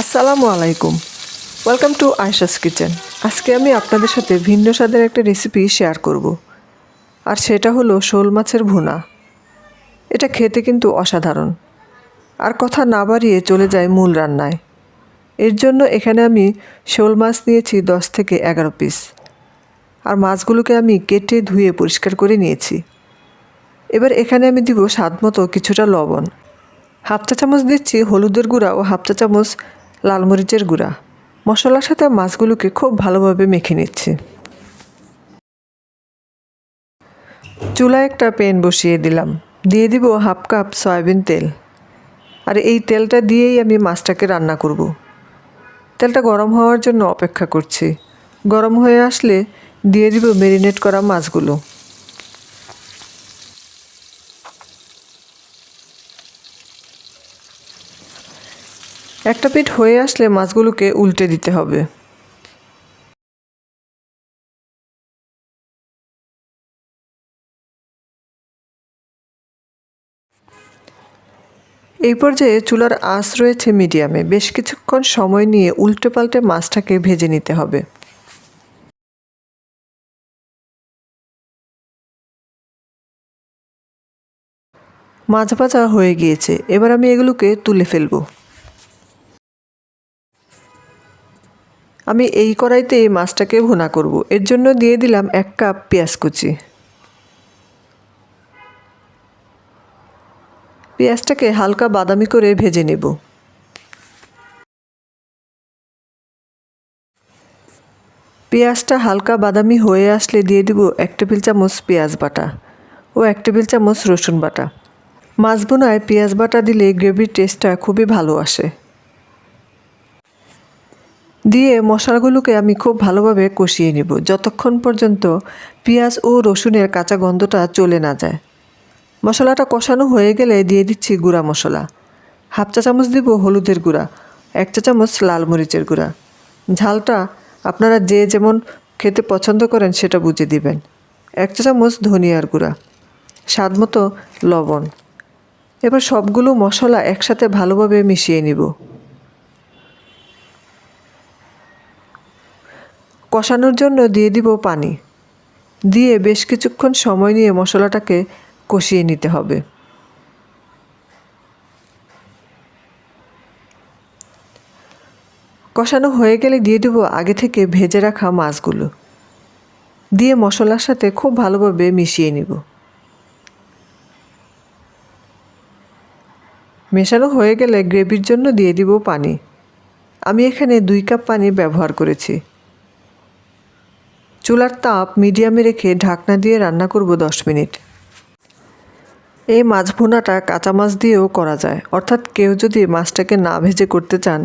আসসালামু আলাইকুম। Welcome to Ayesha's kitchen আজকে আমি আপনাদের সাথে ভিন্ন স্বাদের একটা রেসিপি শেয়ার করব। আর সেটা হলো শোল মাছের ভুনা। এটা খেতে কিন্তু অসাধারণ। আর কথা না বাড়িয়ে চলে যায় মূল রান্নায়। এর জন্য এখানে আমি শোল মাছ নিয়েছি দশ থেকে এগারো পিস আর মাছগুলোকে আমি কেটে ধুয়ে পরিষ্কার করে নিয়েছি। এবার এখানে আমি দিব স্বাদ মতো কিছুটা লবণ। হাফ চা চামচ দিচ্ছি হলুদের গুঁড়া ও হাফ চা চামচ লাল মরিচের গুঁড়া। মশলার সাথে মাছগুলোকে খুব ভালোভাবে মেখে নিচ্ছি। চুলায় একটা প্যান বসিয়ে দিলাম। দিয়ে দিব হাফ কাপ সয়াবিন তেল। আর এই তেলটা দিয়েই আমি মাছটাকে রান্না করব। তেলটা গরম হওয়ার জন্য অপেক্ষা করছি। গরম হয়ে আসলে দিয়ে দিব মেরিনেট করা মাছগুলো। একটা পিঠ হয়ে আসলে মাছগুলোকে উল্টে দিতে হবে। এই পর্যায়ে চুলার আঁচ রয়েছে মিডিয়ামে। বেশ কিছুক্ষণ সময় নিয়ে উল্টে পাল্টে মাছটাকে ভেজে নিতে হবে। মাছ ভাজা হয়ে গিয়েছে। এবার আমি এগুলোকে তুলে ফেলব। আমি এই কড়াইতে মাছটাকে ভুনা করব। এর জন্য দিয়ে দিলাম এক কাপ পেঁয়াজ কুচি। পেঁয়াজটাকে হালকা বাদামি করে ভেজে নেব। পেঁয়াজটা হালকা বাদামি হয়ে আসলে দিয়ে দিব এক টেবিল চামচ পেঁয়াজ বাটা ও এক টেবিল চামচ রসুন বাটা। মাছ বোনায় পেঁয়াজ বাটা দিলে গ্রেভির টেস্টটা খুবই ভালো আসে। দিয়ে মশলাগুলোকে আমি খুব ভালোভাবে কষিয়ে নিব যতক্ষণ পর্যন্ত পেঁয়াজ ও রসুনের কাঁচা গন্ধটা চলে না যায়। মশলাটা কষানো হয়ে গেলে দিয়ে দিচ্ছি গুঁড়া মশলা। হাফ চা চামচ দিব হলুদের গুঁড়া, এক চা চামচ লাল মরিচের গুঁড়া। ঝালটা আপনারা যে যেমন খেতে পছন্দ করেন সেটা বুঝে দিবেন। এক চা চামচ ধনিয়ার গুঁড়া, স্বাদ মতো লবণ। এবার সবগুলো মশলা একসাথে ভালোভাবে মিশিয়ে নিব। কষানোর জন্য দিয়ে দিব পানি। দিয়ে বেশ কিছুক্ষণ সময় নিয়ে মশলাটাকে কষিয়ে নিতে হবে। কষানো হয়ে গেলে দিয়ে দেবো আগে থেকে ভেজে রাখা মাছগুলো। দিয়ে মশলার সাথে খুব ভালোভাবে মিশিয়ে নিব। মেশানো হয়ে গেলে গ্রেভির জন্য দিয়ে দিব পানি। আমি এখানে দুই কাপ পানি ব্যবহার করেছি। চুলার তাপ মিডিয়ামে রেখে ঢাকনা দিয়ে রান্না করব দশ মিনিট। এই মাছ ভুনাটা কাঁচা মাছ দিয়েও করা যায়। অর্থাৎ কেউ যদি মাছটাকে না ভেজে করতে চান,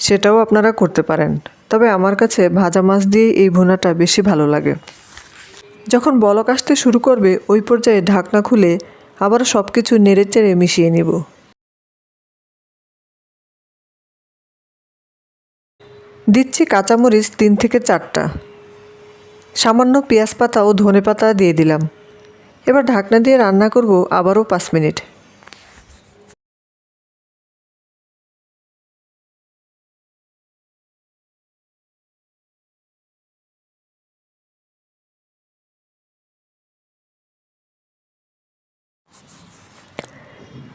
সেটাও আপনারা করতে পারেন। তবে আমার কাছে ভাজা মাছ দিয়ে এই ভুনাটা বেশি ভালো লাগে। যখন বলক আসতে শুরু করবে, ওই পর্যায়ে ঢাকনা খুলে আবার সব কিছু নেড়ে চেড়ে মিশিয়ে নেব। দিচ্ছি কাঁচামরিচ তিন থেকে চারটা। সামান্য পেঁয়াজ পাতা ও ধনে পাতা দিয়ে দিলাম। এবার ঢাকনা দিয়ে রান্না করব আবারও পাঁচ মিনিট।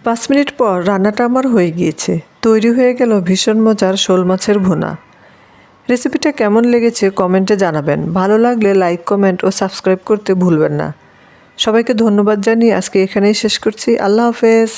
পাঁচ মিনিট পর রান্নাটা আমার হয়ে গিয়েছে। তৈরি হয়ে গেল ভীষণ মজার শোল মাছের ভুনা। রেসিপিটা কেমন লেগেছে কমেন্টে জানাবেন। ভালো লাগলে লাইক কমেন্ট ও সাবস্ক্রাইব করতে ভুলবেন না। সবাইকে ধন্যবাদ জানিয়ে আজকে এখানেই শেষ করছি। আল্লাহ হাফেজ।